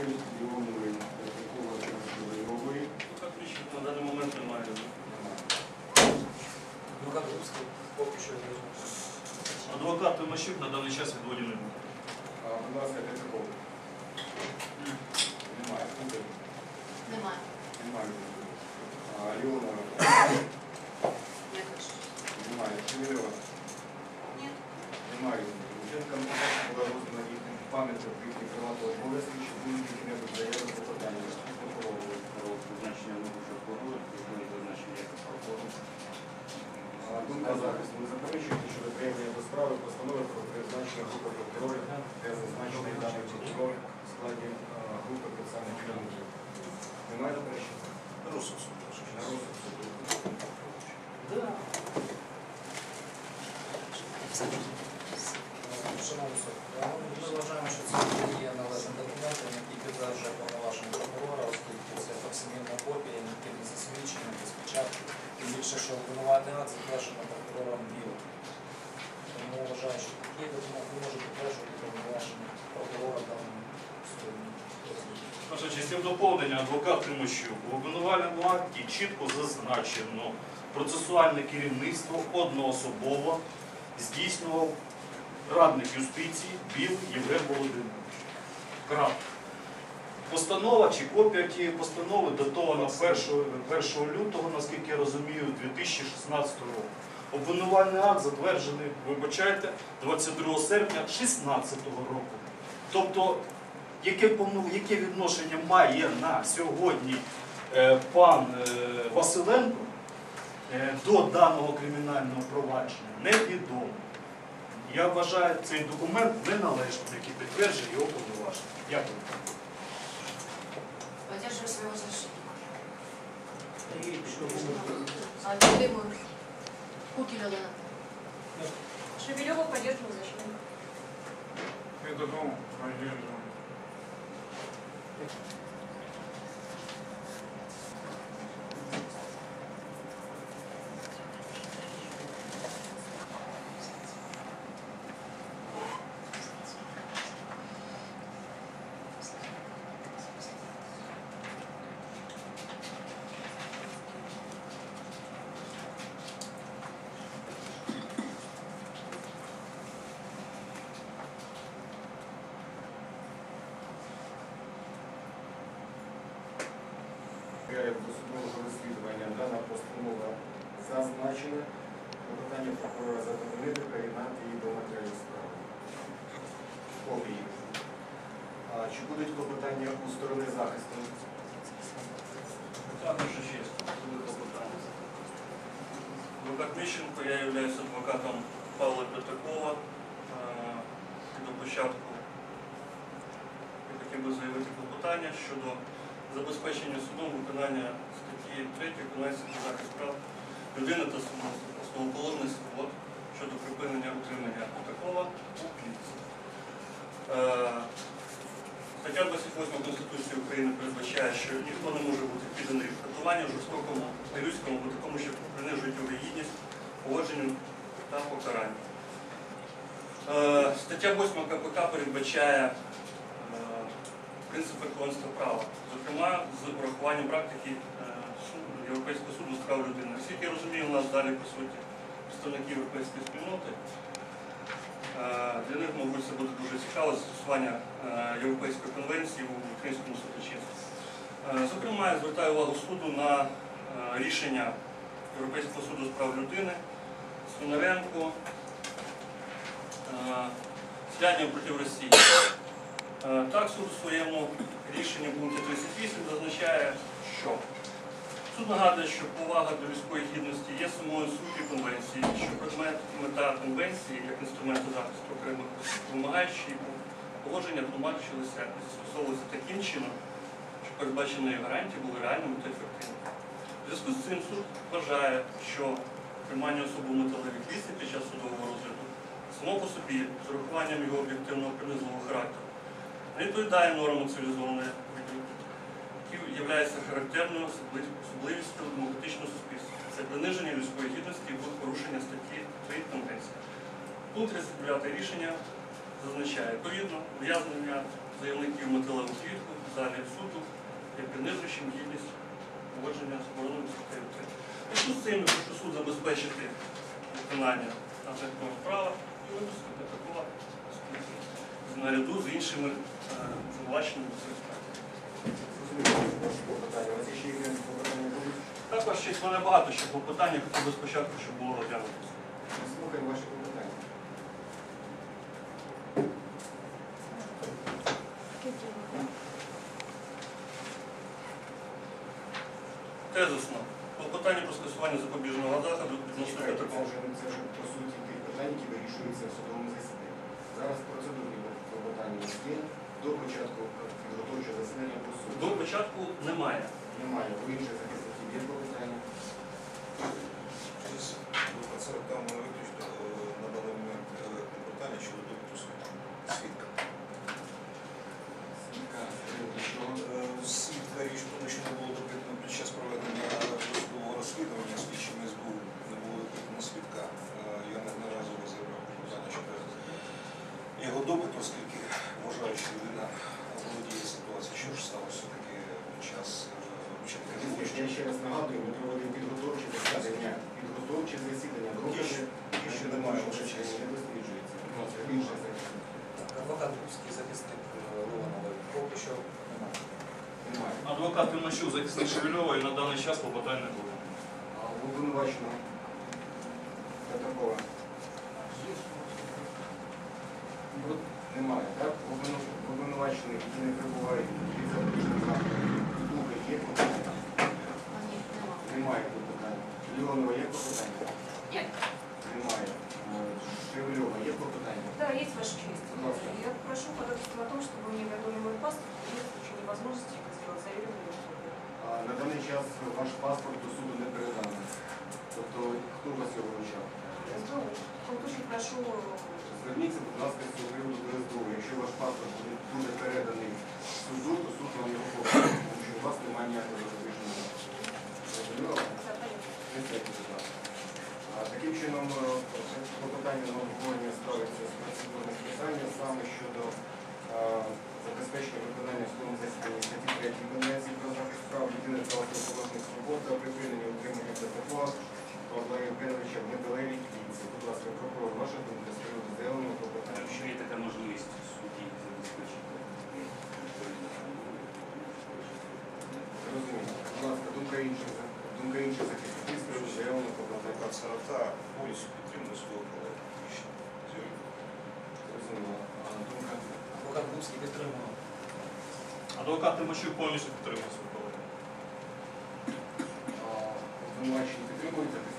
Леонової, Петракова, Красової, На даний момент немає. Адвокат Тимощук на даний час відводіний. А, Думка захисту. Ви заперечуєте щодо приємлення до справи постанови про призначення групи прокурорів, де зазначений даний прокурор в складі а, групи процесуальних керівників. Немає заперечень? Розсуд суду. На розсуд суду. Шановні суд, е, ми вважаємо, що це не є належним документом, який підтверджує повноваження прокурора, оскільки це факсимільна копія, ніяке не засвідчення, без печатки. Тим більше, що обвинувальний акт затверджено прокурором білим. Тому вважаю, що такий документ не може підтверджувати повноваження прокурора в даному судовому. Ваша честь, цим доповнення адвокат Тимощук. У обвинувальному акті чітко зазначено процесуальне керівництво одноособово здійснював радник юстиції Біл Євген Володимирович. Крапка. Постанова чи копія тієї постанови датована 1, 1 лютого, наскільки я розумію, 2016 року. Обвинувальний акт затверджений, вибачайте, 22 серпня 2016 року. Тобто яке, яке відношення має на сьогодні е, пан е, Василенко е, до даного кримінального провадження, невідомо. Я вважаю цей документ неналежним, який підтверджує його повноваження. Дякую. Поддерживаю своего защитника. А любимую Кукина Лена. Шевелева поддерживаю защитника. Это дом, поддерживаем. Перед досудового розслідування дана постанова зазначена. Питання прокурора задовольнити, приєднати її до матеріалів справи. Копії. А, чи будуть клопотання у сторони захисту? Також честь, були клопотання. Адвокат Міщенко, я являюсь адвокатом Павла Петракова. Е, до початку я хотів би заявити клопотання щодо забезпечення судом виконання статті 3 Конвенції захист прав людини та основоположних свобод щодо припинення утримання Петракова у клітці. Стаття 28 Конституції України передбачає, що ніхто не може бути підданий катуванню, жорстокому, нелюдському, або такому, що принижують його гідність, поводженню та покаранню. Е, Стаття 8 КПК передбачає е, принцип верховенства права, зокрема з урахуванням практики е, Європейського суду з прав людини. Наскільки я розумію, у нас далі по суті представники європейської спільноти. Е, Для них, мабуть, це буде дуже цікаво застосування е, Європейської конвенції у українському судочинстві. Е, Зокрема, я звертаю увагу суду на рішення Європейського суду з прав людини Свинаренко е, Сляння проти Росії. Так, суд у своєму рішенні в пункті 38 зазначає, що Суд нагадує, що повага до людської гідності є самою суттю конвенції, що предмет і мета конвенції як інструменту захисту окремих вимагає, положення тлумачилися і застосовувалися таким чином, що передбачені гарантії були реальними та ефективними. У зв'язку з цим суд вважає, що тримання особи в металевій клісі під час судового розгляду само по собі з урахуванням його об'єктивного принизливого характеру не відповідає нормам цивілізованої являється характерною особливістю демократичного суспільства. Це приниження людської гідності і порушення статті 3 Конвенції. Пункт 39 рішення зазначає відповідно ув'язнення заявників металеву клітку в залі суду є принижуючим гідність поводження з обороною статтею 3. Зв'язку з цим, прошу суд забезпечити виконання адвентного права випуску Петракова наряду з іншими е, звинуваченнями У вас ще якісь клопотання будуть? Також ще в мене багато ще по питання, хотів би спочатку, щоб було розглянуто. Слухаємо ваші клопотання. Тезисно. Клопотання про скасування запобіжного заходу відносно Петракова. вже, це вже по суті тих питань, які вирішуються в судовому засіданні. Зараз процедурні клопотання є до початку підготовчого засідання по суду. До початку немає. Немає. У інших захисників є клопотання. У мене виключно е, на даний момент е, питання щодо допиту свідка. Свідка, е, Е, річ, тому що не було допитано під час проведення досудового розслідування слідчими СБУ не було допитано свідка. Е, Я неодноразово заявляв питання щодо його допиту, оскільки вважаю, що людина володіє ситуацією, що ж сталося таки під час е, вчинення Я ще раз нагадую, ми проводимо підготовчі засідання. Підготовчі засідання. Докази що немає вже часу. не досліджується. Будь ласка, інших захисників. Адвокат Дубський, захисник е, поки що немає. Немає. Адвокат Тимощук, захисник Шевельова і на даний час клопотань не було. Обвинуваченого Петракова немає, так? У обвину- які не перебувають під запобіжним заходом, Лука є клопотання? А ні, нема. Немає клопотання. Леонова є клопотання? Ні. Немає. Е, Шевельова є клопотання? Да, есть ваша честь. Пожалуйста. Я прошу ходатайство о том, чтобы мне вернули мой паспорт, и в случае невозможности это сделать заявление в суд. А На даний час ваш паспорт до суду не переданий. Тобто, хто у вас його вручав? СБУ. В том случае прошу Зверніться, будь ласка, з цього приводу до СБУ. Якщо ваш паспорт буде, буде переданий суду, то суд вам його покаже, тому що у вас немає ніякого запобіжного. Зрозуміло? запомнить. Присядьте, будь ласка. А, Таким чином, е, клопотання на обговорення ставиться з процедурних питання саме щодо е, забезпечення виконання в засідання статті 3 Конвенції про захист прав людини та основоположних свобод та припинення утримання протокола Павла Євгеновича в недалекій кінці. Будь ласка, прокурор, ваша думка з приводу заявленого клопотання? Якщо є така можливість судді забезпечити. Зрозуміло. Будь ласка, думка інших, думка інших захисників з приводу заявленого клопотання. Адвокат Сарота повністю підтримує свого колегу. Зрозуміло. А думка? Адвокат підтримував. Адвокат Тимощук повністю підтримує свою колегу. Звинувачення захисників?